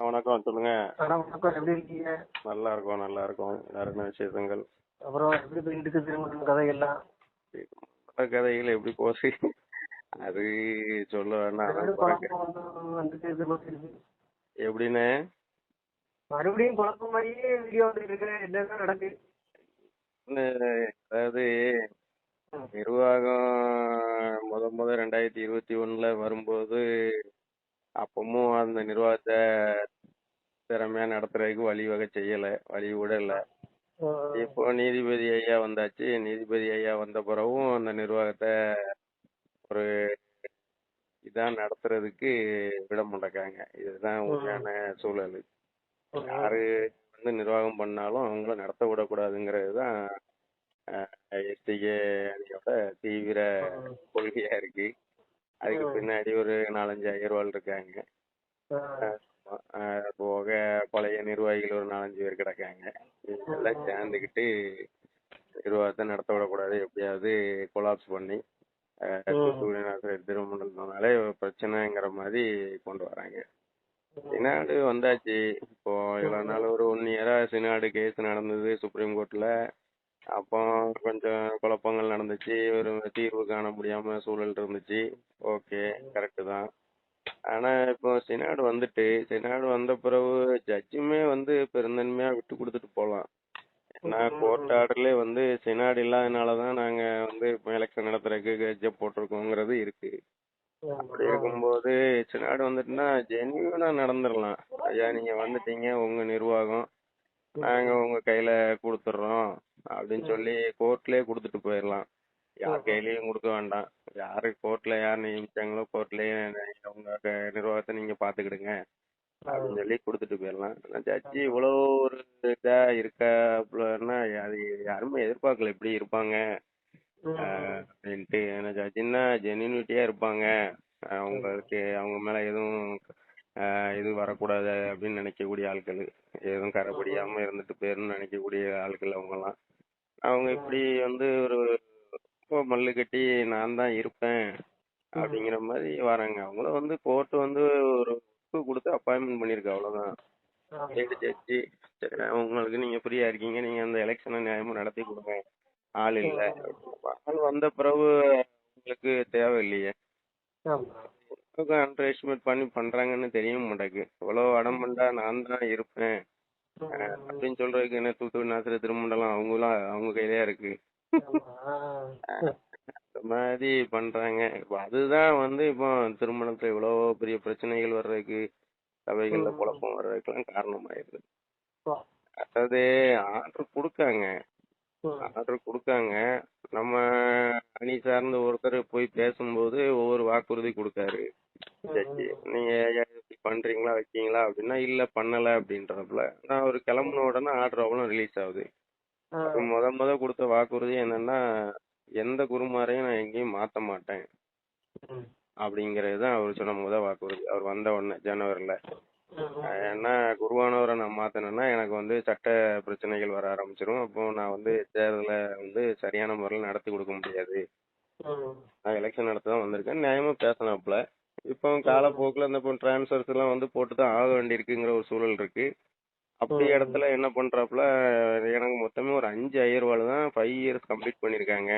வணக்கம் சொல்லுங்க. வணக்கம். எப்படி இருக்கீங்க? நல்லா இருக்கோம் நல்லா இருக்கோம் என்ன விசேஷங்கள். அப்புறம் எப்படி போயிட்டு இருக்கு திருமணம் கதைகள்லாம்? பல கதைகள் எப்படி போச்சு? அது சொல்ல வேணாம். எப்படின்னு? மறுபடியும் குழப்பம் மாதிரியே வீடியோ வந்துட்டு இருக்கு. என்னதான் நடக்கு அதாவது. நிர்வாகம் முத முத ரெண்டாயிரத்தி இருபத்தி ஒண்ணுல வரும்போது அப்பமும் அந்த நிர்வாகத்தை திறமையா நடத்துறதுக்கு வழிவகை செய்யல வழி விடல. இப்போ நீதிபதி ஐயா வந்தாச்சு. நீதிபதி ஐயா வந்த பிறகும் அந்த நிர்வாகத்தை ஒரு இதான் நடத்துறதுக்கு விட மாட்டேங்காங்க இதுதான் உண்மையான சூழல். யாரு வந்து நிர்வாகம் பண்ணாலும் அவங்கள நடத்த விடக்கூடாதுங்கிறது தான் எஸ்டிகே அணியோட தீவிர கொள்கையா இருக்கு. அதுக்கு பின்னாடி ஒரு நாலஞ்சு அயர்வாள் இருக்காங்க. போக பழைய நிர்வாகிகள் ஒரு நாலஞ்சு பேர் கிடக்காங்க. எல்லாம் சேர்ந்துக்கிட்டு நிர்வாகத்தை நடத்த விடக்கூடாது. எப்படியாவது கொலாப்ஸ் பண்ணி ஆஹ் தூத்துக்குடி நாசர் திருமணத்தினாலே பிரச்சனைங்கிற மாதிரி கொண்டு வராங்க. சினாடு வந்தாச்சு. இப்போ இவ்வளவு நாள் ஒரு ஒன் இயரா சினாடு கேஸ் நடந்தது. சுப்ரீம் கோர்ட்ல அப்போ கொஞ்சம் குழப்பங்கள் நடந்துச்சு. ஒரு தீர்வு காண முடியாம சூழல் இருந்துச்சு. ஓகே கரெக்டு தான். ஆனா இப்போ சினாடு வந்துட்டு சினாடு வந்த பிறகு ஜட்ஜுமே வந்து பெருந்தன்மையா விட்டு கொடுத்துட்டு போலாம். ஏன்னா கோர்ட் ஆர்டர்ல வந்து சினாடு இல்லாதனாலதான் நாங்க வந்து இப்போ எலெக்ஷன் நடத்துறதுக்கு ஜட்ஜ போட்டிருக்கோங்கிறது இருக்கு. அப்படி இருக்கும்போது சினாடு வந்துட்டுனா ஜென்யூனா நடந்துடலாம் ஐயா நீங்க வந்துட்டீங்க உங்க நிர்வாகம். நாங்க உங்க கையில கொடுத்துட்றோம் அப்படின்னு சொல்லி கோர்ட்லயே கொடுத்துட்டு போயிடலாம் யார் கையிலயும் கொடுக்க வேண்டாம். யாரு கோர்ட்ல யார் நியமிச்சாங்களோ கோர்ட்லயே உங்க நிர்வாகத்தை நீங்க பாத்துக்கிடுங்க. அப்படின்னு சொல்லி கொடுத்துட்டு போயிடலாம் ஜட்ஜி இவ்வளவு ஒரு இதா இருக்காப்புலன்னா அது யாருமே எதிர்பார்க்கல இப்படி இருப்பாங்க. ஆஹ் அப்படின்ட்டு. ஏன்னா ஜட்ஜின்னா ஜெனியூனிட்டியா இருப்பாங்க. அவங்களுக்கு அவங்க மேல எதுவும் இது வரக்கூடாது அப்படின்னு நினைக்கக்கூடிய ஆட்கள். எதுவும் கரைபடியாம இருந்துட்டு போயிருந்து நினைக்கக்கூடிய ஆட்கள் அவங்கெல்லாம் அவங்க இப்படி வந்து ஒரு மல்லு கட்டி நான் தான் இருப்பேன் அப்படிங்கிற மாதிரி வராங்க. அவங்கள வந்து கோர்ட் வந்து ஒரு ஒப்பு கொடுத்து அப்பாயின்மெண்ட் பண்ணிருக்கு அவ்வளவுதான். சரி ஜட்ஜி உங்களுக்கு நீங்க ஃப்ரீயா இருக்கீங்க. நீங்க அந்த எலெக்ஷனை நியாயமா நடத்தி கொடுங்க. ஆள் இல்ல. ஆள் வந்த பிறகு உங்களுக்கு தேவை இல்லையே அண்டர் எஸ்டிமேட் பண்ணி பண்றாங்கன்னு தெரிய மாட்டேங்குது. இவ்வளவு அடம் பண்ணா நான் தான் இருப்பேன். அப்படின்னு சொல்றதுக்கு என்ன தூத்துக்குடி நாசிர திருமண்டலம் அவங்களாம் அவங்க கையிலயா இருக்கு. மாதிரி பண்றாங்க. அதுதான் வந்து இப்போ திருமணத்துல இவ்வளவு பெரிய பிரச்சனைகள் வர்றதுக்கு சபைகள்ல குழப்பம் வர்றதுக்கெல்லாம் காரணமாயிருது. அதாவது ஆர்டர் கொடுக்காங்க. ஆர்டர் கொடுக்காங்க. நம்ம அணி சார்ந்த ஒருத்தர் போய் பேசும்போது ஒவ்வொரு வாக்குறுதி கொடுக்காரு. நீங்க பண்றீங்களா வைக்கீங்களா? அப்படின்னா இல்ல பண்ணல அப்படின்றப்பல நான் ஒரு கிளம்புன உடனே ஆர்டர் அவ்வளவு ரிலீஸ் ஆகுது. முத முத கொடுத்த வாக்குறுதி என்னன்னா எந்த குருமாரையும் நான் எங்கேயும் மாத்த மாட்டேன். அப்படிங்கறது தான் அவர் சொன்ன முத வாக்குறுதி. அவர் வந்த உடனே ஜனவரில. ஏன்னா குருவானவரை நான் மாத்தினேன்னா எனக்கு வந்து சட்ட பிரச்சனைகள் வர ஆரம்பிச்சிரும். அப்போ நான் வந்து தேர்தலை வந்து சரியான முறையில் நடத்தி கொடுக்க முடியாது. நான் எலெக்ஷன் நடத்த தான் வந்திருக்கேன். நியாயமா பேசினாப்புல. இப்போ காலப்போக்கில் இந்த இப்போ டிரான்ஸ்ஃபர்ஸ் எல்லாம் வந்து போட்டு தான் ஆக வேண்டியிருக்குங்கிற ஒரு சூழல் இருக்கு. அப்படி இடத்துல என்ன பண்றாப்புல எனக்கு மொத்தமே ஒரு அஞ்சு அயர்வாள் தான் ஃபைவ் இயர்ஸ் கம்ப்ளீட் பண்ணியிருக்காங்க.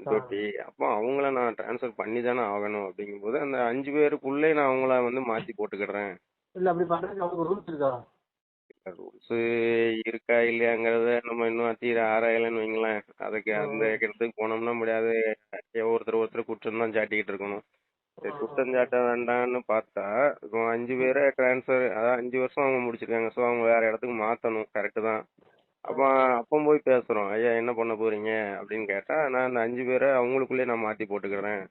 தொட்டி. அப்போ அவங்கள நான் டிரான்ஸ்ஃபர் பண்ணி தானே ஆகணும் அப்படிங்கும்போது அந்த அஞ்சு பேருக்குள்ளே நான் அவங்கள வந்து மாத்தி போட்டுக்கிடுறேன் இல்ல அப்படி பண்றதுக்கு அவங்களுக்கு ரூல்ஸ் இருக்கா? ரூல்ஸ் இருக்கா இல்லையாங்கிறத நம்ம இன்னும் தீர ஆராயலன்னு வைங்களேன். அதுக்கு அந்த இடத்துக்கு போனோம்னா முடியாது. ஒருத்தர் ஒருத்தர் குற்றம் தான் சாட்டிக்கிட்டு இருக்கணும். சரி, குற்றம் சாட்ட வேண்டாம்னு பார்த்தா இப்போ அஞ்சு பேரை டிரான்ஸ்ஃபர் அதான் அஞ்சு வருஷம் அவங்க முடிச்சிருக்காங்க. ஸோ அவங்க வேற இடத்துக்கு மாத்தணும். கரெக்டு தான். அப்போ அப்போ போய் பேசுறோம். ஐயா என்ன பண்ண போறீங்க? அப்படின்னு கேட்டா நான் அந்த அஞ்சு பேரை அவங்களுக்குள்ளே நான் மாத்தி போட்டுக்கிறேன்.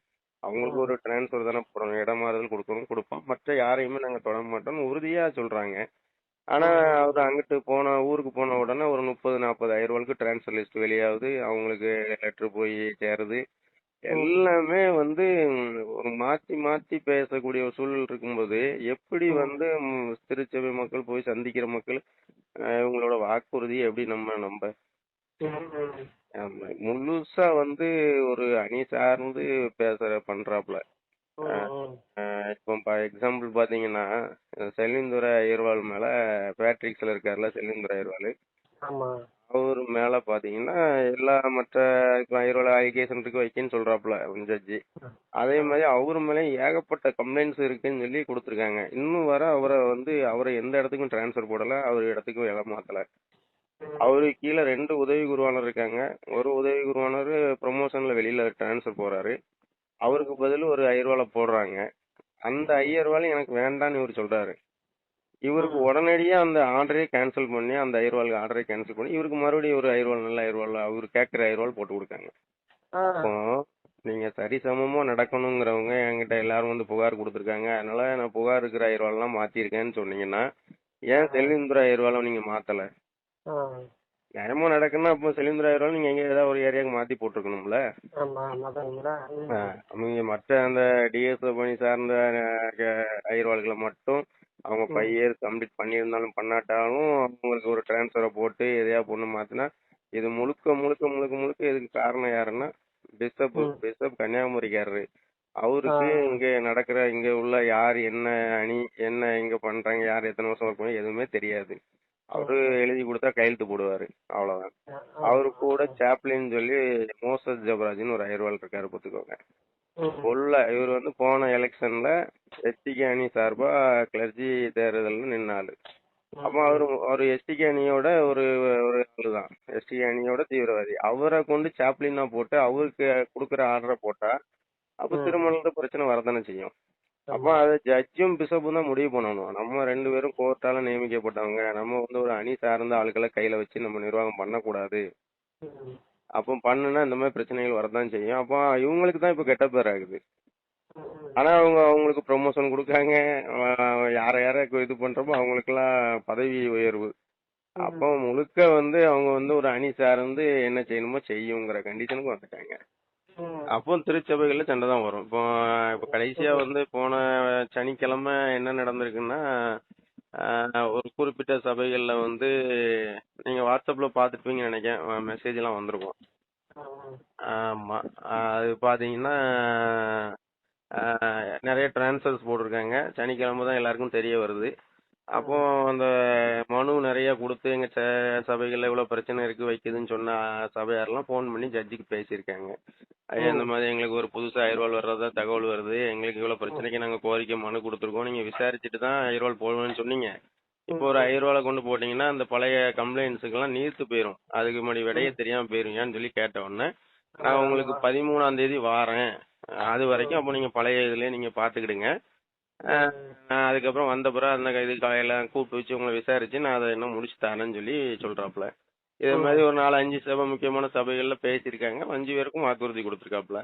அவங்களுக்கு ஒரு டிரான்ஸ்ஃபர் தானே போடணும் இடம் மாறுதல் கொடுக்கணும். கொடுப்போம். மற்ற யாரையுமே நாங்க தொட மாட்டோம்னு உறுதியா சொல்றாங்க. ஆனா அவர் அங்கிட்டு போன ஊருக்கு போன உடனே ஒரு முப்பது நாற்பது ஆயிரம் ரூபாய்க்கு டிரான்ஸ்ஃபர் லிஸ்ட் வெளியாகுது. அவங்களுக்கு லெட்டர் போய் சேருது. எல்லாமே வந்து ஒரு மாத்தி மாத்தி பேசக்கூடிய ஒரு சூழல் இருக்கும்போது எப்படி வந்து ம், திருச்சபை மக்கள் போய் சந்திக்கிற மக்கள் அஹ், இவங்களோட வாக்குறுதியை எப்படி நம்ம நம்ப? ஆமா. முழுசா வந்து ஒரு அணி சார்ந்து பேசுற பண்றாப்புல. ம். அஹ் இப்போ எக்ஸாம்பிள் பாத்தீங்கன்னா செல்லிந்துரை அய்யர்வாள் மேல பேட்ரிக்ஸ்ல இருக்காருல்ல செல்லிந்துரை அய்யர்வாள் ஆமா அவர் மேல பாத்தீங்கன்னா எல்லா மற்ற அய்யர்வாள் அலிகேஷன் இருக்கு வைக்கன்னு சொல்றாப்புல ஜட்ஜி அதே மாதிரி அவர் மேலே ஏகப்பட்ட கம்ப்ளைண்ட்ஸ் இருக்குன்னு சொல்லி கொடுத்துருக்காங்க. இன்னும் வர அவரை வந்து அவரை எந்த இடத்துக்கும் ட்ரான்ஸ்ஃபர் போடல அவர் இடத்துக்கும் இடம் மாத்தல. அவரு கீழே ரெண்டு உதவி குருவானர் இருக்காங்க. ஒரு உதவி குருவானர் ப்ரொமோஷன்ல வெளியில ட்ரான்ஸ்ஃபர் போறாரு. அவருக்கு பதில் ஒரு ஐயர்வாலை போடுறாங்க. அந்த ஐயர்வாலை எனக்கு வேண்டான்னு இவர் சொல்றாரு. இவருக்கு உடனடியா அந்த ஆர்டரே கேன்சல் பண்ணி அந்த ஐயர்வாலுக்கு ஆர்டரே கேன்சல் பண்ணி இவருக்கு மறுபடியும் ஒரு ஐயர்வால் நல்ல ஐயர்வால் அவர் கேட்கிற ஐயர்வால் போட்டு கொடுக்காங்க. அப்போ நீங்க சரிசமமா நடக்கணுங்கிறவங்க என்கிட்ட எல்லாரும் வந்து புகார் கொடுத்துருக்காங்க. அதனால நான் புகார் இருக்கிற ஐயர்வால்லாம் மாத்திருக்கேன்னு சொன்னீங்கன்னா ஏன் செல்லிந்துர ஐயர்வாலம் நீங்க மாத்தல. நியாயமா நடக்குன்னா அப்போ செல்லிந்துர ஐயர்வால் நீங்க எங்க ஏதாவது ஒரு ஏரியாவுக்கு மாத்தி போட்டிருக்கணும்ல? அவங்க மற்ற அந்த டிஎஸ்ஓ பணி சார்ந்த ஐயர்வாள்களை மட்டும் அவங்க ஃபைவ் இயர்ஸ் கம்ப்ளீட் பண்ணியிருந்தாலும் பண்ணாட்டாலும் அவங்களுக்கு ஒரு டிரான்ஸ்ஃபரை போட்டு எதையா பொண்ணு மாத்தினா இது முழுக்க முழுக்க முழுக்க முழுக்க இதுக்கு காரணம் யாருன்னா பிஷப். பிஷப் கன்னியாகுமரிக்காரரு. அவருக்கு. இங்க நடக்கிற இங்க உள்ள யார் என்ன அணி என்ன இங்க பண்றாங்க யார் எத்தனை வருஷம் ஒர்க் எதுவுமே தெரியாது. அவரு எழுதி கொடுத்தா கையெழுத்து போடுவாரு அவ்வளவுதான். அவரு கூட சாப்ளின்னு சொல்லி மோசஸ் ஜபராஜ்னு ஒரு அயர்வாள் இருக்காரு பார்த்துக்கோங்க. உள்ள இவர் வந்து போன எலெக்ஷன்ல எஸ்டிகே அணி சார்பா கிளர்ஜி தேர்தல்ல நின்னாரு. அப்போ அவரு ஒரு எஸ்டிகே அணியோட ஒரு ஒரு ஆளு தான். எஸ்டிகே அணியோட தீவிரவாதி. அவரை கொண்டு சாப்ளினா போட்டு அவருக்கு கொடுக்குற ஆர்டரை போட்டா அப்ப ம். திருமணத்து பிரச்சனை வரதானே செய்யும். அப்ப அது ஜட்ஜும் பிஷப்பும் தான் முடிவு பண்ணணும். நம்ம ரெண்டு பேரும் கோர்ட்டால நியமிக்கப்பட்டவங்க. நம்ம வந்து ஒரு அணி சார்ந்த ஆட்களை கையில வச்சு நம்ம நிர்வாகம் பண்ணக்கூடாது. அப்போ பண்ணுனா இந்த மாதிரி பிரச்சனைகள் வரதான் செய்யும். அப்போ இவங்களுக்கு தான் இப்ப கெட்ட பேர் ஆகுது. ஆனா அவங்க அவங்களுக்கு ப்ரொமோஷன் கொடுக்காங்க யார யார இது பண்றப்போ அவங்களுக்குலாம் பதவி உயர்வு. அப்போ முழுக்க வந்து அவங்க வந்து ஒரு அணி சார்ந்து என்ன செய்யணுமோ செய்யுங்கிற கண்டிஷனுக்கு வந்துட்டாங்க. அப்போ திருச்சபைகள்ல சண்டை தான் வரும். இப்போ இப்போ கடைசியா வந்து போன சனிக்கிழமை என்ன நடந்திருக்குன்னா ஒரு குறிப்பிட்ட சபைகள்ல வந்து நீங்க வாட்ஸ்அப்ல பார்த்துருப்பீங்கன்னு நினைக்கிறேன். மெசேஜ் எல்லாம் வந்திருக்கும். ம். ஆமா அது பாத்தீங்கன்னா நிறைய ட்ரான்ஸ்ஃபர்ஸ் போட்டிருக்காங்க. சனிக்கிழமை தான் எல்லாருக்கும் தெரிய வருது. அப்போ அந்த மனு நிறைய கொடுத்து எங்க ச- சபைகள்ல இவ்வளவு பிரச்சனை இருக்கு வைக்குதுன்னு சொன்ன சபையாரெல்லாம் ஃபோன் பண்ணி ஜட்ஜுக்கு பேசியிருக்காங்க. ஐயா இந்த மாதிரி எங்களுக்கு ஒரு புதுசா ஐயர்வால் வர்றதா தகவல் வருது. எங்களுக்கு இவ்வளவு பிரச்சனைக்கு நாங்க கோரிக்கை மனு கொடுத்துருக்கோம். நீங்க விசாரிச்சுட்டு தான் ஐயர்வால் போடுவேன்னு சொன்னீங்க. இப்போ ஒரு ஐயர்வாலை கொண்டு போட்டீங்கன்னா அந்த பழைய கம்ப்ளைண்ட்ஸுக்கெல்லாம் நீர்த்து போயிரும். அதுக்கு முன்னாடி விடைய தெரியாம போயிரும் ஏன்னு சொல்லி கேட்ட உடனே நான் உங்களுக்கு பதிமூணாம் தேதி வாரேன். அது வரைக்கும் அப்போ நீங்க பழைய இதுலயே நீங்க பாத்துக்கிடுங்க நான் அதுக்கப்புறம் வந்த பிறகு அந்த இது எல்லாம் கூப்பிட்டு வச்சு உங்களை விசாரிச்சு நான் அதை என்ன முடிச்சு தரேன்னு சொல்லி சொல்றாப்புல. இதே மாதிரி ஒரு நாலு அஞ்சு சபை முக்கியமான சபைகள்ல பேசியிருக்காங்க. அஞ்சு பேருக்கும் வாக்குறுதி கொடுத்துருக்காப்புல.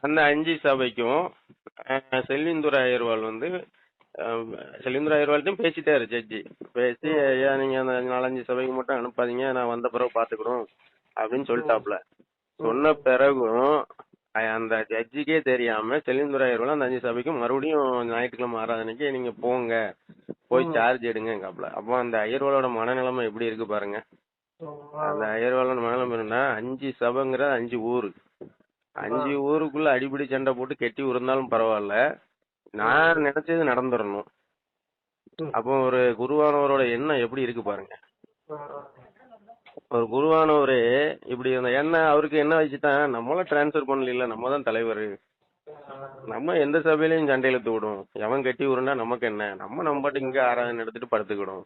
அந்த அஞ்சு சபைக்கும் செல்விந்துரை அயர்வால் வந்து செல்விந்துரை அயர்வால்ட்டையும் பேசிட்டாரு ஜட்ஜி. பேசி ஐயா நீங்க அந்த நாலஞ்சு சபைக்கு மட்டும் அனுப்பாதீங்க. நான் வந்த பிறகு பாத்துக்கிறோம். அப்படின்னு சொல்லிட்டாப்புல. சொன்ன பிறகும் அந்த ஜட்ஜிக்கே தெரியாம செல்விந்துரை அயர்வால் அந்த அஞ்சு சபைக்கும் மறுபடியும் ஞாயிற்றுக்கிழமை ஆறாதனைக்கு நீங்க போங்க. போய் சார்ஜ் எடுங்கங்காப்புல அப்போ அந்த அயர்வாலோட மனநிலைமை எப்படி இருக்கு பாருங்க. அந்த அயர்வாலோட மனநிலைமை என்னன்னா அஞ்சு சபைங்கிற அஞ்சு ஊரு. அஞ்சு ஊருக்குள்ள அடிப்படை சண்டை போட்டு கெட்டி உருந்தாலும் பரவாயில்ல. நான் நினைச்சது நடந்துடணும். அப்போ ஒரு குருவானவரோட எண்ணம் எப்படி இருக்கு பாருங்க. ஒரு குருவானவரு இப்படி அந்த எண்ணம் அவருக்கு என்ன வச்சுதான் நம்மள டிரான்ஸ்ஃபர் பண்ணல நம்ம தான் தலைவர். நம்ம எந்த சபையிலயும் சண்டையில விடும் எவன் கட்டி உருண்டா நமக்கு என்ன? நம்ம நம்ம பாட்டுக்கு இங்க ஆராதனை எடுத்துட்டு படுத்துக்கிடும்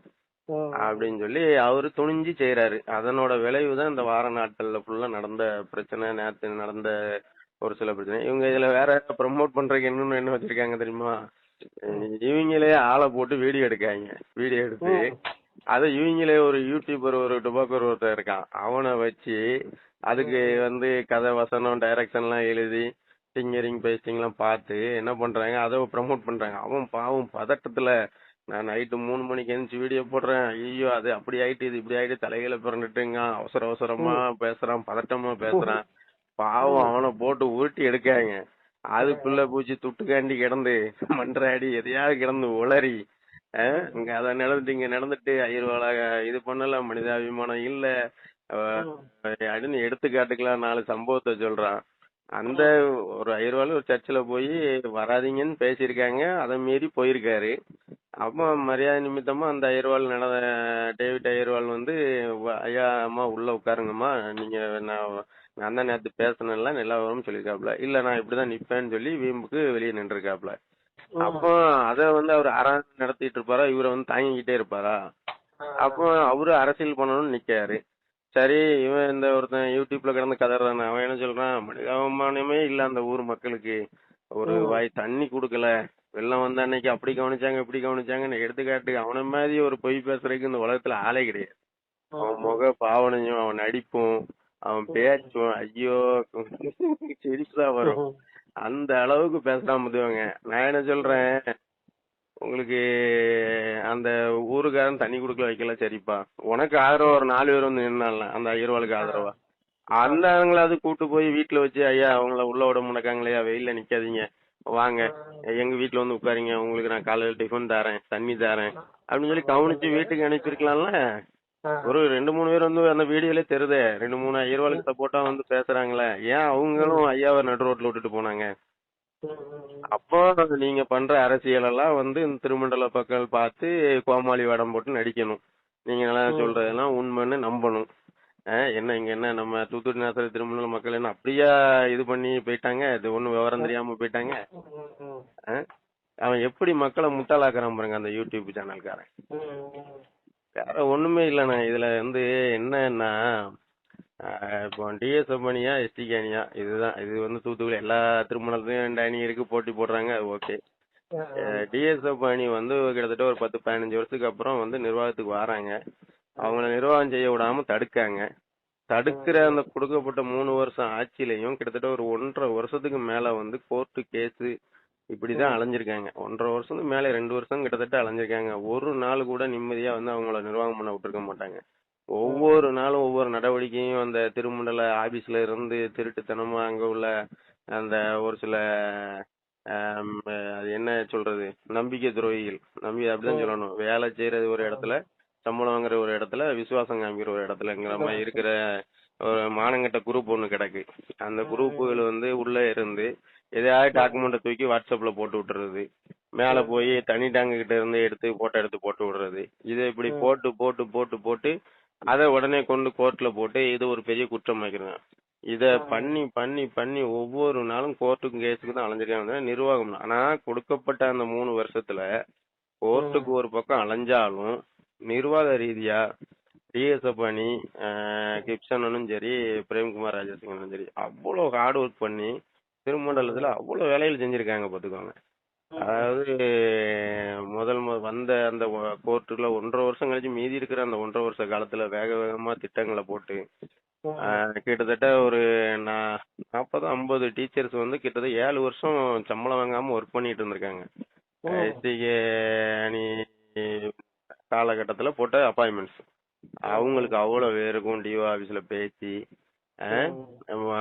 அப்படின்னு சொல்லி அவரு துணிஞ்சு செய்யறாரு அதனோட விளைவு தான் இந்த வார நாட்கள்ல ஃபுல்லா நடந்த பிரச்சனை நேத்து நடந்த ஒரு சில பிரச்சனை. இவங்க இதுல வேற ப்ரமோட் பண்றதுக்கு என்னன்னு என்ன வச்சிருக்காங்க தெரியுமா? இவங்களே ஆளை போட்டு வீடியோ எடுக்காங்க. வீடியோ எடுத்து அத இவங்களே ஒரு யூடியூபர் ஒரு டுபாக்கர் ஒருத்தர் இருக்கான். அவனை வச்சு அதுக்கு வந்து கதை வசனம் டைரக்ஷன் எல்லாம் எழுதி சிங்கரிங் பேஸ்டிங் எல்லாம் பார்த்து என்ன பண்றாங்க அதை ப்ரமோட் பண்றாங்க. அவன் பாவம் பதட்டத்துல நான் நைட்டு மூணு மணிக்கு எழுந்துச்சு வீடியோ போடுறேன். ஐயோ அது அப்படி ஆயிட்டு இது இப்படி ஆயிட்டு தலைகளை பிறந்துட்டுங்க அவசர அவசரமா பேசுறான் பதட்டமா பேசுறான். பாவம் அவனை போட்டு உருட்டி எடுக்காங்க. அதுக்குள்ள பூச்சி துட்டுக்காண்டி கிடந்து மன்றாடி எதையாவது கிடந்து உளறி இங்க அதை நடந்துட்டு இங்க நடந்துட்டு ஐயர்வாள இது பண்ணல மனிதாபிமானம் இல்ல. அப்படின்னு எடுத்துக்காட்டுக்கலாம் நாலு சம்பவத்தை சொல்றான். அந்த ஒரு ஐயர்வாள் ஒரு சர்ச்சில் போய் வராதீங்கன்னு பேசியிருக்காங்க அதை மீறி போயிருக்காரு. அப்போ மரியாதை நிமித்தமா அந்த ஐயர்வாள் நட டேவிட் ஐயர்வாள் வந்து "வ- ஐயா அம்மா உள்ள உட்காருங்கம்மா. நீங்க நான் நான் தான் நேற்று பேசினேன்ல நல்லா வரும்னு சொல்லியிருக்காப்ல. இல்ல நான் இப்படிதான் நிப்பேன்னு சொல்லி வீம்புக்கு வெளியே நின்றுருக்காப்ல. அப்போ அத வந்து அவர் ஆராய்ச்சி நடத்திட்டு இருப்பாரா? இவரை வந்து தாங்கிக்கிட்டே இருப்பாரா? அப்போ அவரு அரசியல் பண்ணணும்னு நிக்காரு சரி இவன் இந்த ஒருத்தன் யூடியூப்ல கிடந்து கதறானே அவன் என்ன சொல்றான்? மனிதாபிமானமே இல்ல அந்த ஊர் மக்களுக்கு. ஒரு வாய் தண்ணி கொடுக்கல. வெள்ளம் வந்த அன்னைக்கு அப்படி கவனிச்சாங்க இப்படி கவனிச்சாங்கன்னு எடுத்துக்காட்டு அவன மாதிரி ஒரு பொய் பேசுறதுக்கு இந்த உலகத்துல ஆளே கிடையாது. அவன் முக பாவனையும் அவன் நடிப்பும் அவன் பேச்சும் ஐயோ சிரிப்பா வரும். அந்த அளவுக்கு பேசுறான் முதுவங்க நான் என்ன சொல்றேன்? உங்களுக்கு அந்த ஊருக்காரன் தண்ணி குடுக்கல வைக்கல சரிப்பா. உனக்கு ஆதரவா ஒரு நாலு பேர் வந்து நின்னால அந்த ஐயர்வாளுக்கு ஆதரவா? அந்த ஆளுங்களாவது கூட்டு போய் வீட்டுல வச்சு ஐயா அவங்கள உள்ள விட முடக்காங்களையா வெயில்ல நிக்காதீங்க. வாங்க எங்க வீட்டுல வந்து உட்காருங்க. உங்களுக்கு நான் காலையில டிஃபன் தரேன் தண்ணி தரேன். அப்படின்னு சொல்லி கவனிச்சு வீட்டுக்கு அனுப்பியிருக்கலாம்ல? ஒரு ரெண்டு மூணு பேர் வந்து அந்த வீடியோல தெரியுதே. ரெண்டு மூணு ஐயர்வாளுக்கு சப்போர்ட்டா வந்து பேசுறாங்களே. ஏன் அவங்களும் ஐயாவை நடு ரோட்ல விட்டுட்டு போனாங்க? அப்போ நீங்க பண்ற அரசியல் எல்லாம் வந்து இந்த திருமண்டல மக்கள் பார்த்து கோமாளி வேடம் போட்டு நடிக்கணும். நீங்க நல்லா சொல்றதெல்லாம் உண்மைன்னு நம்பணும். என்ன இங்க என்ன நம்ம தூத்துக்குடி நேசர திருமண்டல மக்கள் என்ன அப்படியா இது பண்ணி போயிட்டாங்க? இது ஒண்ணும் விவரம் தெரியாம போயிட்டாங்க? அவன் எப்படி மக்களை முட்டாளாக்குறான் பாருங்க அந்த யூடியூப் சேனல்காரன். ஒண்ணுமே இல்லண்ணா. இதுல வந்து என்னன்னா இப்போ டிஎஸ்எஃப் அணியா எஸ்டிகே அணியா இதுதான். இது வந்து தூத்துக்குடி. எல்லா திருமணத்துலயும் அணி இருக்கு போட்டி போடுறாங்க. ஓகே. டிஎஸ்எஃப் அணி வந்து கிட்டத்தட்ட ஒரு பத்து பதினஞ்சு வருஷத்துக்கு அப்புறம் வந்து நிர்வாகத்துக்கு வராங்க. அவங்கள நிர்வாகம் செய்ய விடாம தடுக்காங்க. தடுக்கிற அந்த கொடுக்கப்பட்ட மூணு வருஷம் ஆட்சியிலையும் கிட்டத்தட்ட ஒரு ஒன்றரை வருஷத்துக்கு மேல வந்து கோர்ட்டு கேஸ் இப்படிதான் அலைஞ்சிருக்காங்க. ஒன்றரை வருஷத்துக்கு மேல ரெண்டு வருஷம் கிட்டத்தட்ட அலைஞ்சிருக்காங்க. ஒரு நாள் கூட நிம்மதியா வந்து அவங்கள நிர்வாகம் பண்ண விட்டுருக்க மாட்டாங்க. ஒவ்வொரு நாளும் ஒவ்வொரு நடவடிக்கையும் அந்த திருமண்டல ஆபீஸ்ல இருந்து திருட்டுத்தனமா அங்க உள்ள அந்த ஒரு சில அது என்ன சொல்றது? நம்பிக்கை துரோகிகள். நம்பி அப்படிதான் சொல்லணும். வேலை செய்யறது ஒரு இடத்துல சம்பளம் வாங்குற ஒரு இடத்துல விசுவாசம் காமிக்கிற ஒரு இடத்துலங்கிற மாதிரி இருக்கிற ஒரு மானங்கட்ட குரூப் ஒண்ணு கிடக்கு. அந்த குரூப்புகள் வந்து உள்ள இருந்து எதையாவது டாக்குமெண்ட்டை தூக்கி வாட்ஸ்அப்ல போட்டு விட்டுறது. மேல போய் தனி டேங்கு கிட்ட இருந்து எடுத்து போட்டோ எடுத்து போட்டு விடுறது. இதை இப்படி போட்டு போட்டு போட்டு போட்டு அதை உடனே கொண்டு கோர்ட்ல போட்டு இது ஒரு பெரிய குற்றம் வைக்கிறாங்க இத பண்ணி பண்ணி பண்ணி ஒவ்வொரு நாளும் கோர்ட்டுக்கும் கேஸுக்கு தான் அலைஞ்சிருக்காங்க நிர்வாகம். ஆனா கொடுக்கப்பட்ட அந்த மூணு வருஷத்துல கோர்ட்டுக்கு ஒரு பக்கம் அலைஞ்சாலும் நிர்வாக ரீதியா டிஎஸ்எஃப் அணி கிப்சனும் சரி பிரேம்குமார் ராஜசிங்கனும் சரி அவ்வளவு ஹார்ட் ஒர்க் பண்ணி திருமண்டலத்துல அவ்வளவு வேலைகள் செஞ்சிருக்காங்க பாத்துக்கோங்க. அதாவது முதல் மு- வந்த அந்த கோர்ட்டுல ஒன்றரை வருஷம் கழிச்சு மீதி இருக்கிற அந்த ஒன்றரை வருஷ காலத்துல வேக வேகமா திட்டங்களை போட்டு ஆஹ், கிட்டத்தட்ட ஒரு நா- நாற்பது ஐம்பது டீச்சர்ஸ் வந்து கிட்டத்தட்ட ஏழு வருஷம் சம்பளம் வாங்காம ஒர்க் பண்ணிட்டு இருந்திருக்காங்க. அணி காலகட்டத்துல போட்ட அப்பாயின்மெண்ட்ஸ் அவங்களுக்கு அவ்வளவு பேருக்கும் டிஓ ஆபீஸ்ல பேசி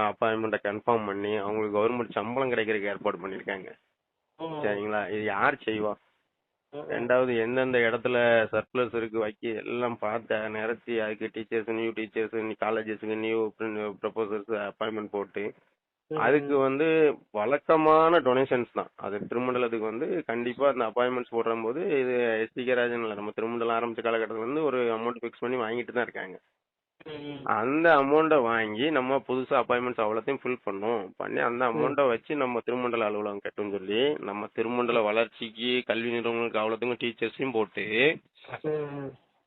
அப்பாயின்மெண்ட்டை கன்ஃபார்ம் பண்ணி அவங்களுக்கு கவர்மெண்ட் சம்பளம் கிடைக்கிறதுக்கு ஏற்பாடு பண்ணிருக்காங்க சரிங்களா? இது யார் செய்வா? ரெண்டாவது எந்தெந்த இடத்துல சர்க்குலர்ஸ் இருக்கு வைக்க எல்லாம் பார்த்து நிறச்சி அதுக்கு டீச்சர்ஸ் நியூ டீச்சர்ஸ் காலேஜஸ்க்கு நியூ ப்ரொபோசர்ஸ் அப்பாயின்மெண்ட் போட்டு அதுக்கு வந்து வழக்கமான டொனேஷன்ஸ் தான். அது திருமண்டலத்துக்கு வந்து கண்டிப்பா அந்த அப்பாயின்மெண்ட்ஸ் போடுற போது இது எஸ்டிகே ராஜன் இல்ல நம்ம திருமண்டலம் ஆரம்பிச்ச காலகட்டத்துல இருந்து ஒரு அமௌண்ட் ஃபிக்ஸ் பண்ணி வாங்கிட்டு தான் இருக்காங்க. அந்த அமௌண்ட்டை வாங்கி நம்ம புதுசா அப்பாயின்மெண்ட்ஸ் அவ்வளோத்தையும் ஃபில் பண்ணோம். பண்ணி அந்த அமௌண்ட்டை வச்சு நம்ம திருமண்டல அலுவலகம் கட்டுன்னு சொல்லி நம்ம திருமண்டல வளர்ச்சிக்கு கல்வி நிறுவனங்களுக்கு அவ்வளோத்துக்கும் டீச்சர்ஸையும் போட்டு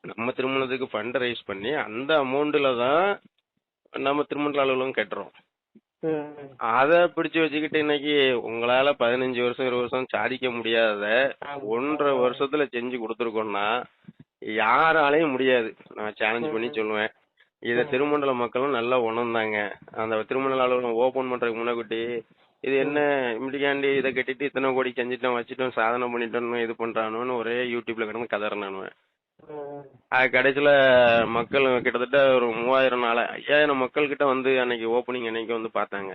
நம்ம திருமணத்துக்கு ஃபண்ட் ரைஸ் பண்ணி அந்த அமௌண்ட்ல தான் நம்ம திருமண்டல அலுவலகம் கட்டுறோம். அத பிடிச்சு வச்சுக்கிட்டு இன்னைக்கு உங்களால பதினஞ்சு வருஷம் இருபது வருஷம் சாதிக்க முடியாத ஒன்றரை வருஷத்துல செஞ்சு கொடுத்துருக்கோம்னா யாராலையும் முடியாது. நான் சேலஞ்ச் பண்ணி சொல்லுவேன். இத திருமண்டல மக்களும் நல்லா உணர்ந்தாங்க. அந்த திருமண்டல அலுவலகம் ஓபன் பண்றதுக்கு முன்னாடி இது என்ன இப்படிக்காண்டி இதை கட்டிட்டு இத்தனை கோடி செஞ்சுட்டோம் வச்சுட்டோம் சாதனை பண்ணிட்டோம் இது பண்றானோன்னு ஒரே யூடியூப்ல கிடந்து கதறினானுவேன் அது கடைசியில மக்கள் கிட்டத்தட்ட ஒரு மூவாயிரம் நாலு ஐயாயிரம் மக்கள் கிட்ட வந்து அன்னைக்கு ஓப்பனிங் அன்னைக்கு வந்து பார்த்தாங்க.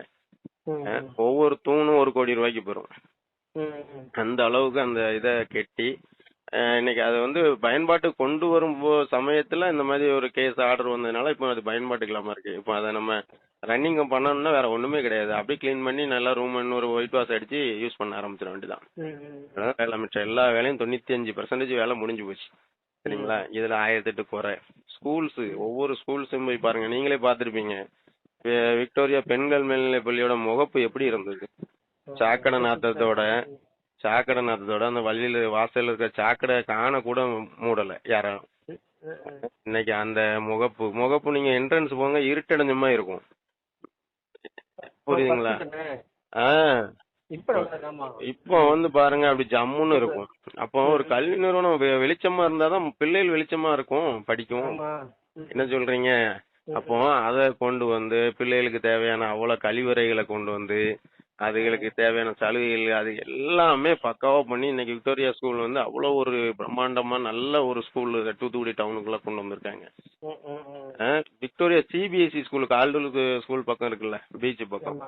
ஒவ்வொரு தூணும் ஒரு கோடி ரூபாய்க்கு போயிரும். அந்த அளவுக்கு அந்த இதை கெட்டி இன்னைக்கு அது வந்து பயன்பாட்டுக்கு கொண்டு வரும் சமயத்துல இந்த மாதிரி ஒரு கேஸ் ஆர்டர் வந்ததுனால இப்போ அது பயன்பாட்டுக்கு இல்லாம இருக்கு. இப்போ அதை நம்ம ரன்னிங் பண்ணணும்னா வேற ஒண்ணுமே கிடையாது. அப்படியே க்ளீன் பண்ணி நல்லா ரூம் இன்னொரு ஒயிட் வாஷ் அடிச்சு யூஸ் பண்ண ஆரம்பிச்சிட வேண்டியதான் வேலை மிச்சம். எல்லா வேலையும் தொண்ணூத்தி அஞ்சு பர்சன்டேஜ் வேலை முடிஞ்சு போச்சு. சரிங்களா? இதுல ஆயிரத்தி எட்டு குறை. ஸ்கூல்ஸ் ஒவ்வொரு ஸ்கூல்ஸும் போய் பாருங்க. நீங்களே பார்த்திருப்பீங்க. வி- விக்டோரியா பெண்கள் மேல்நிலைப் பள்ளியோட முகப்பு எப்படி இருந்தது? சாக்கடை நாத்தத்தோட சாக்கடை நாத்தத்தோட அந்த வழியில வாசல்ல இருக்க சாக்கடை காண கூட மூடல யாரும். இன்னைக்கு அந்த முகப்பு முகப்பு நீங்க என்ட்ரன்ஸ் போங்க இருட்டடைஞ்ச மாதிரி இருக்கும். புரியுதுங்களா? இப்ப வந்து பாருங்க அப்படி ஜம்முன்னு இருக்கும். அப்போ ஒரு கல்வி நிறுவனம் வெளிச்சமா இருந்தாதான் பிள்ளைகள் வெளிச்சமா இருக்கும் படிக்கும். என்ன சொல்றீங்க? அப்போ அத கொண்டு வந்து பிள்ளைகளுக்கு தேவையான அவ்வளவு கழிவறைகளை கொண்டு வந்து அதுகளுக்கு தேவையான சலுகைகள் அது எல்லாமே பக்காவா பண்ணி இன்னைக்கு விக்டோரியா ஸ்கூல் வந்து அவ்வளவு ஒரு பிரம்மாண்டமா நல்ல ஒரு ஸ்கூல் தூத்துக்குடி டவுனுக்குள்ள கொண்டு வந்திருக்காங்க விக்டோரியா சிபிஎஸ்இ ஸ்கூலுக்கு ஆல்டூலுக்கு ஸ்கூல் பக்கம் இருக்குல்ல பீச் பக்கம்.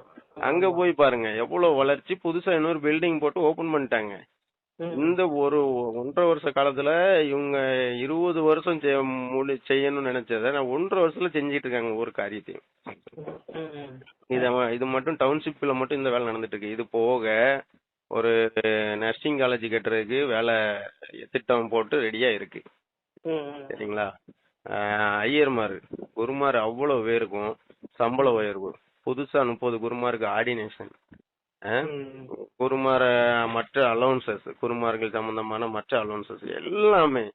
அங்க போய் பாருங்க எவ்வளவு வளர்ச்சி புதுசா இன்னொரு பில்டிங் போட்டு ஓபன் பண்ணிட்டாங்க. இந்த ஒரு ஒன்றரை வருஷ காலத்துல இவங்க இருபது வருஷம் செய்ய- முடி செய்யணும்னு நினைச்சத நான் ஒன்றரை வருஷத்துல செஞ்சிட்டு இருக்காங்க ஒரு காரியத்தையும். இத இது மட்டும் டவுன்ஷிப்ல மட்டும் இந்த வேலை நடந்துட்டு இருக்கு இது போக ஒரு நர்சிங் காலேஜ் கட்டுறதுக்கு வேலை திட்டம் போட்டு ரெடியா இருக்கு. சரிங்களா ஆஹ் ஐயர்மார் குருமார் அவ்வளவு பேருக்கும் சம்பள உயர்வு புதுசா முப்பது குருமாருக்கு ஆர்டினேஷன். குருமார மற்ற அலோன்சஸ் குருமார்கள் சம்பந்தமான மற்ற அலோன்சஸ் எல்லாமே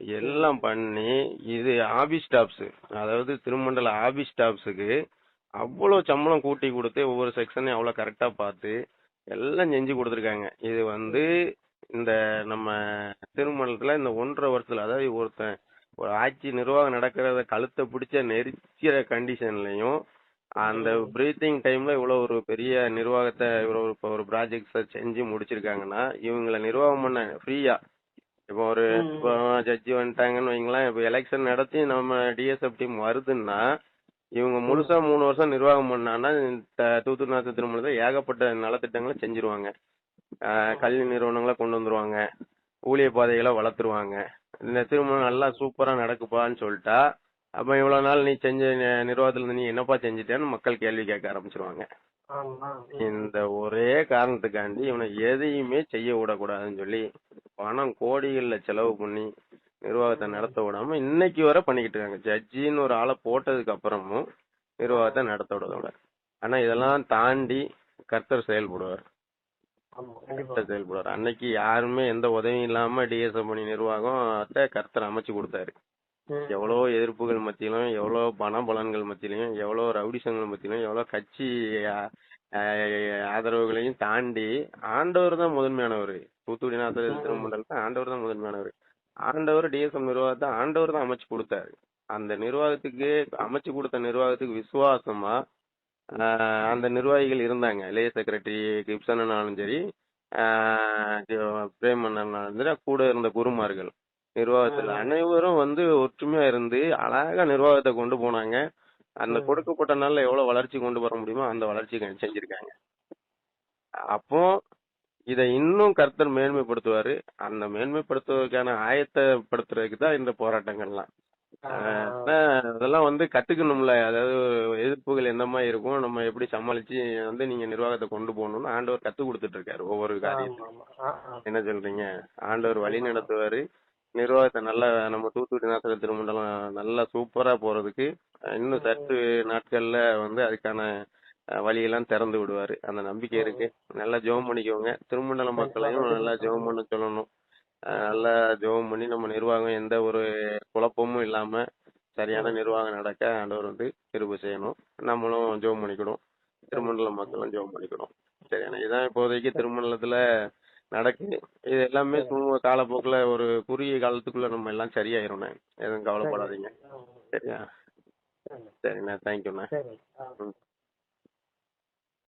எல்லாம் பண்ணி இது ஆபீஸ் ஸ்டாப்ஸ் அதாவது திருமண்டல ஆபீஸ் ஸ்டாப்ஸுக்கு அவ்வளோ சம்பளம் கூட்டி கொடுத்து ஒவ்வொரு செக்ஷனையும் அவ்வளோ கரெக்டாக பார்த்து எல்லாம் செஞ்சு கொடுத்துருக்காங்க. இது வந்து இந்த நம்ம திருமணத்தில் இந்த ஒன்றரை வருஷத்தில் அதாவது ஒருத்தன் ஒரு ஆட்சி நிர்வாகம் நடக்கிறத கழுத்தை பிடிச்ச நெரிக்கிற கண்டிஷன்லையும் அந்த பிரீத்திங் டைம்ல இவ்வளவு ஒரு பெரிய நிர்வாகத்தை இவ்வளவு இப்போ ஒரு ப்ராஜெக்ட்ஸ செஞ்சு முடிச்சிருக்காங்கன்னா இவங்கள நிர்வாகம் பண்ண ஃப்ரீயா இப்போ ஒரு ஜட்ஜி வந்துட்டாங்கன்னு வைங்களேன் இப்போ எலெக்ஷன் நடத்தி நம்ம டிஎஸ்எஃப் டீம் வருதுன்னா இவங்க முழுசா மூணு வருஷம் நிர்வாகம் பண்ணாங்கன்னா இந்த தூத்துக்குடி நாத்து திருமணத்தை ஏகப்பட்ட நலத்திட்டங்களை செஞ்சிருவாங்க. கல்வி நிறுவனங்களை கொண்டு வந்துருவாங்க. ஊழிய பாதைகளை வளர்த்துருவாங்க. இந்த திருமணம் நல்லா சூப்பரா நடக்குப்பான்னு சொல்லிட்டா அப்ப இவ்வளவு நாள் நீ செஞ்ச நிர்வாகத்துல இருந்து நீ என்னப்பா செஞ்சுட்டேன்னு மக்கள் கேள்வி கேட்க ஆரம்பிச்சிருவாங்க. இந்த ஒரே காரணத்துக்காண்டி இவனை எதையுமே செய்ய விடக்கூடாதுன்னு சொல்லி பணம் கோடிகள்ல செலவு பண்ணி நிர்வாகத்தை நடத்த விடாம இன்னைக்கு வரை பண்ணிக்கிட்டு இருக்காங்க. ஜட்ஜின்னு ஒரு ஆளை போட்டதுக்கு அப்புறமும் நிர்வாகத்தை நடத்த விடதோட ஆனா இதெல்லாம் தாண்டி கர்த்தர் செயல்படுவார். செயல்படுவார். அன்னைக்கு யாருமே எந்த உதவியும் இல்லாம டிஎஸ்எம் பண்ணி நிர்வாகம் கர்த்தர் அமைச்சு கொடுத்தாரு. ம். எவ்வளவோ எதிர்ப்புகள் மத்தியிலும் எவ்வளவோ பண பலன்கள் மத்தியிலும் எவ்வளவோ ரவுடிசங்கள் மத்தியிலும் எவ்வளவோ கட்சி ஆதரவுகளையும் தாண்டி ஆண்டவர் தான் முதன்மையானவர். தூத்துக்குடி நாத்தர் திருமண்டலத்தை ஆண்டவர் தான் முதன்மையானவர். ஆண்டவர் டிஎஸ்எம் நிர்வாகத்தை ஆண்டவர் தான் அமைச்சு கொடுத்தாரு. அந்த நிர்வாகத்துக்கு அமைச்சு கொடுத்த நிர்வாகத்துக்கு விசுவாசமா அந்த நிர்வாகிகள் இருந்தாங்க. இளைய செக்ரட்டரி கிப்சனாலும் சரி ஆஹ் பிரேமண்ணனாலும் சரி கூட இருந்த குருமார்கள் நிர்வாகத்துல அனைவரும் வந்து ஒற்றுமையா இருந்து அழகா நிர்வாகத்தை கொண்டு போனாங்க. அந்த கொடுக்கப்பட்ட நாள்ல எவ்வளவு வளர்ச்சி கொண்டு வர முடியுமோ அந்த வளர்ச்சி செஞ்சிருக்காங்க. அப்போ இதை இன்னும் கர்த்தர் மேன்மைப்படுத்துவாரு. அந்த மேன்மைப்படுத்துவதற்கான ஆயத்தப்படுத்துறதுக்கு தான் இந்த போராட்டங்கள்லாம். அதெல்லாம் வந்து கத்துக்கணும்ல. அதாவது எதிர்ப்புகள் எந்த மாதிரி இருக்கும்? நம்ம எப்படி சமாளிச்சு வந்து நீங்க நிர்வாகத்தை கொண்டு போகணும்னு ஆண்டவர் கத்து கொடுத்துட்டு இருக்காரு ஒவ்வொரு காரியத்தையும். என்ன சொல்றீங்க? ஆண்டவர் வழி நடத்துவாரு. நிர்வாகத்தை நல்ல நம்ம தூத்துக்குடி நாசக திருமண்டலம் நல்லா சூப்பரா போறதுக்கு இன்னும் சற்று நாட்கள்ல வந்து அதுக்கான வழியெல்லாம் திறந்து விடுவாரு. அந்த நம்பிக்கை இருக்கு. நல்லா ஜெபம் பண்ணிக்கோங்க. திருமண்டல மக்களையும் நல்லா ஜெபம் பண்ண சொல்லணும். நல்லா ஜெபம் பண்ணி நம்ம நிர்வாகம் எந்த ஒரு குழப்பமும் இல்லாம சரியான நிர்வாகம் நடக்க ஆண்டவர் வந்து கிருபை செய்யணும். நம்மளும் ஜெபம் பண்ணிக்கணும். திருமண்டல மக்களும் ஜெபம் பண்ணிக்கணும். சரியான இதான் இப்போதைக்கு திருமண்டலத்துல நடக்குது இது எல்லாமே சுமூக காலப்போக்குல ஒரு குறுகிய காலத்துக்குள்ள நம்ம எல்லாம் சரியாயிரும்ண்ணே எதுவும் கவலைப்படாதீங்க. சரியா? சரிண்ணா. தேங்க்யூண்ணா. ம்.